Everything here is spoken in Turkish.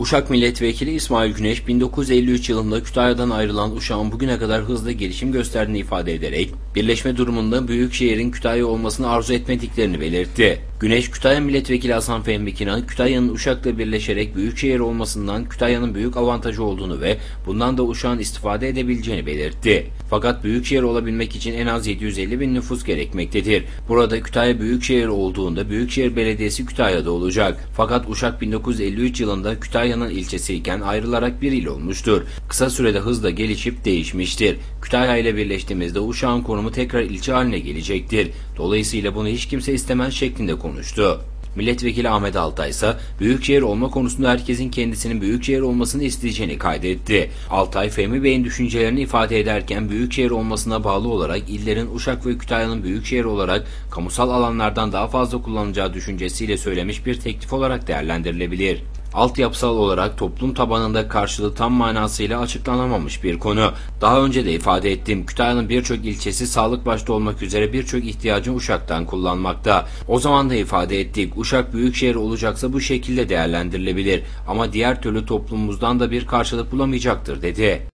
Uşak Milletvekili İsmail Güneş 1953 yılında Kütahya'dan ayrılan Uşak'ın bugüne kadar hızlı gelişim gösterdiğini ifade ederek birleşme durumunda büyük şehrin Kütahya olmasını arzu etmediklerini belirtti. Güneş, Kütahya Milletvekili Hasan Fehmi Kinan, Kütahya'nın Uşak'la birleşerek büyük şehir olmasından Kütahya'nın büyük avantajı olduğunu ve bundan da Uşak'ın istifade edebileceğini belirtti. Fakat büyük şehir olabilmek için en az 750 bin nüfus gerekmektedir. Burada Kütahya büyük şehir olduğunda Büyükşehir Belediyesi Kütahya'da olacak. Fakat Uşak 1953 yılında Kütahya'nın ilçesiyken ayrılarak bir il olmuştur. Kısa sürede hızla gelişip değişmiştir. Kütahya ile birleştiğimizde Uşak'ın konumu tekrar ilçe haline gelecektir. Dolayısıyla bunu hiç kimse istemez şeklinde konuştu. Milletvekili Ahmet Altay ise büyükşehir olma konusunda herkesin kendisinin büyükşehir olmasını isteyeceğini kaydetti. Altay, Fehmi Bey'in düşüncelerini ifade ederken büyükşehir olmasına bağlı olarak illerin Uşak ve Kütahya'nın büyükşehir olarak kamusal alanlardan daha fazla kullanacağı düşüncesiyle söylemiş bir teklif olarak değerlendirilebilir altyapısal olarak toplum tabanında karşılığı tam manasıyla açıklanamamış bir konu. Daha önce de ifade ettim. Kütahya'nın birçok ilçesi sağlık başta olmak üzere birçok ihtiyacın Uşak'tan kullanmakta. O zaman da ifade ettik. Uşak büyükşehir olacaksa bu şekilde değerlendirilebilir ama diğer türlü toplumumuzdan da bir karşılık bulamayacaktır dedi.